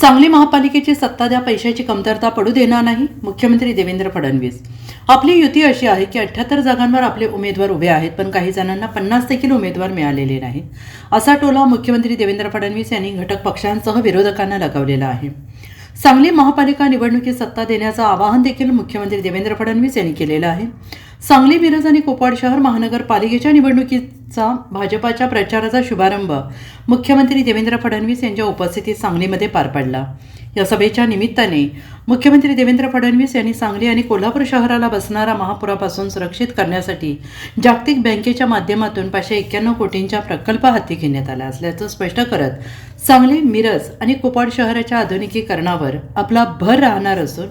सांगली महापालिकेची सत्ता द्या पैशाची कमतरता पडू देणार नाही मुख्यमंत्री देवेंद्र फडणवीस. आपली युती अशी आहे की अठ्याहत्तर जागांवर आपले उमेदवार उभे आहेत पण काही जणांना पन्नास देखील उमेदवार मिळालेले नाहीत असा टोला मुख्यमंत्री देवेंद्र फडणवीस यांनी घटक पक्षांसह विरोधकांना लगावलेला आहे. सांगली महापालिका निवडणुकीत सत्ता देण्याचं आवाहन देखील मुख्यमंत्री देवेंद्र फडणवीस यांनी केलेलं आहे. सांगली मिरज आणि कोपाड शहर महानगरपालिकेच्या निवडणुकीचा भाजपाच्या प्रचाराचा शुभारंभ. मुख्यमंत्री देवेंद्र फडणवीस यांच्या उपस्थितीत सांगलीमध्ये पार पडला. या सभेच्या निमित्ताने मुख्यमंत्री देवेंद्र फडणवीस यांनी सांगली आणि कोल्हापूर शहराला बसणारा महापुरापासून सुरक्षित करण्यासाठी जागतिक बँकेच्या माध्यमातून पाचशे एक्क्याण्णव कोटींचा प्रकल्प हाती घेण्यात आला असल्याचं स्पष्ट करत सांगली मिरज आणि कोपाड शहराच्या आधुनिकीकरणावर आपला भर राहणार असून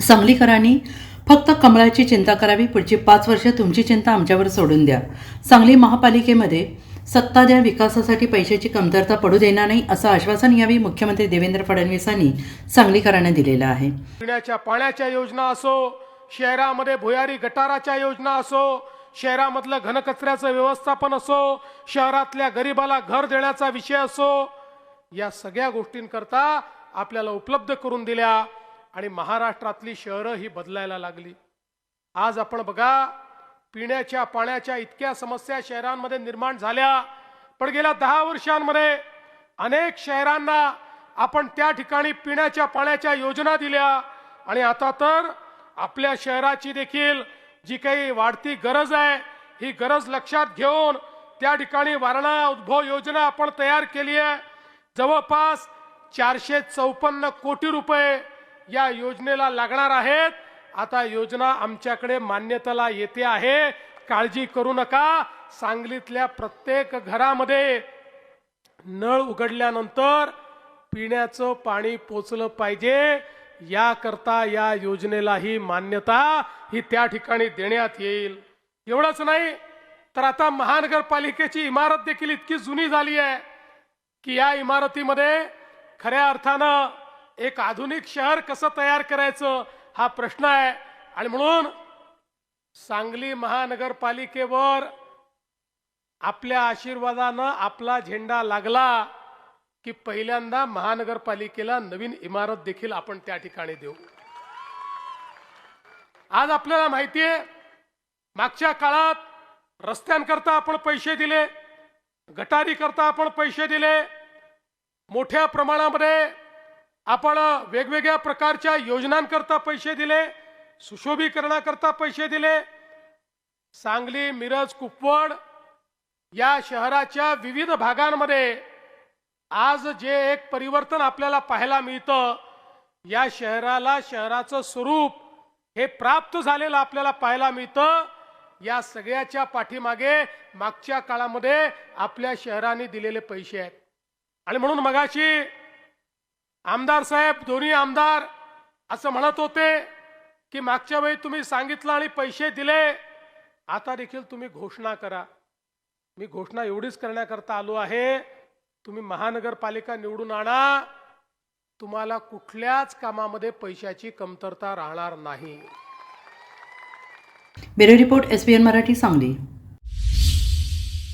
सांगलीकरांनी फक्त कमळाची चिंता करावी पुढची पाच वर्ष तुमची चिंता आमच्यावर सोडून द्या. सांगली महापालिकेमध्ये सत्ता द्या विकासासाठी पैशाची कमतरता पडू देणार नाही असं आश्वासन यावेळी मुख्यमंत्री देवेंद्र फडणवीसांनी सांगलीकरांना दिलेलं आहे. पिण्याच्या पाण्याच्या योजना असो शहरामध्ये भुयारी गटाराच्या योजना असो शहरामधलं घनकचऱ्याचं व्यवस्थापन असो शहरातल्या गरिबाला घर देण्याचा विषय असो या सगळ्या गोष्टींकरता आपल्याला उपलब्ध करून दिल्या. आणि महाराष्ट्रातली शहरं ही बदलायला लागली. आज आपण बघा पिण्याच्या पाण्याच्या इतक्या समस्या शहरांमध्ये निर्माण झाल्या. पण गेल्या दहा वर्षांमध्ये अनेक शहरांना आपण त्या ठिकाणी पिण्याच्या पाण्याच्या योजना दिल्या. आणि आता तर आपल्या शहराची देखील जी काही वाढती गरज आहे ही गरज लक्षात घेऊन त्या ठिकाणी वारणा उद्भव योजना आपण तयार केली आहे. जवळपास चारशे चौपन्न कोटी रुपये या योजनेला लागणार आहेत. आता योजना आमच्याकडे मान्यतेला येते आहे. काळजी करू नका. सांगलीतल्या प्रत्येक घरामध्ये नळ उघडल्यानंतर पिण्याचं पाणी पोचलं पाहिजे. याकरता या योजनेलाही मान्यता ही त्या ठिकाणी देण्यात येईल. एवढंच नाही तर आता महानगरपालिकेची इमारत देखील इतकी जुनी झाली आहे की या इमारतीमध्ये खऱ्या अर्थानं एक आधुनिक शहर कसं तयार करायचं हा प्रश्न आहे. आणि म्हणून सांगली महानगरपालिकेवर आपल्या आशीर्वादानं आपला झेंडा लागला की पहिल्यांदा महानगरपालिकेला नवीन इमारत देखील आपण त्या ठिकाणी देऊ. आज आपल्याला माहिती आहे मागच्या काळात रस्त्यांकरता आपण पैसे दिले गटारी करता आपण पैसे दिले मोठ्या प्रमाणामध्ये आपण वेगवेगळ्या प्रकारच्या योजनांकरता पैसे दिले सुशोभीकरणाकरता पैसे दिले. सांगली मिरज कुपवड या शहराच्या विविध भागांमध्ये आज जे एक परिवर्तन आपल्याला पाहायला मिळतं या शहराला शहराचं स्वरूप हे प्राप्त झालेलं आपल्याला पाहायला मिळतं. या सगळ्याच्या पाठीमागे मागच्या काळामध्ये आपल्या शहराने दिलेले पैसे आहेत. आणि म्हणून मगाशी आमदार साहेब दोन्ही आमदार असं म्हणत होते की मागच्या वेळी तुम्ही सांगितलं आणि पैसे दिले आता देखील तुम्ही घोषणा करा. मी घोषणा एवढीच करण्याकरता आलो आहे तुम्ही महानगरपालिका निवडून आणा तुम्हाला कुठल्याच कामामध्ये पैशाची कमतरता राहणार नाही. Bureau report SBN Marathi Sangli.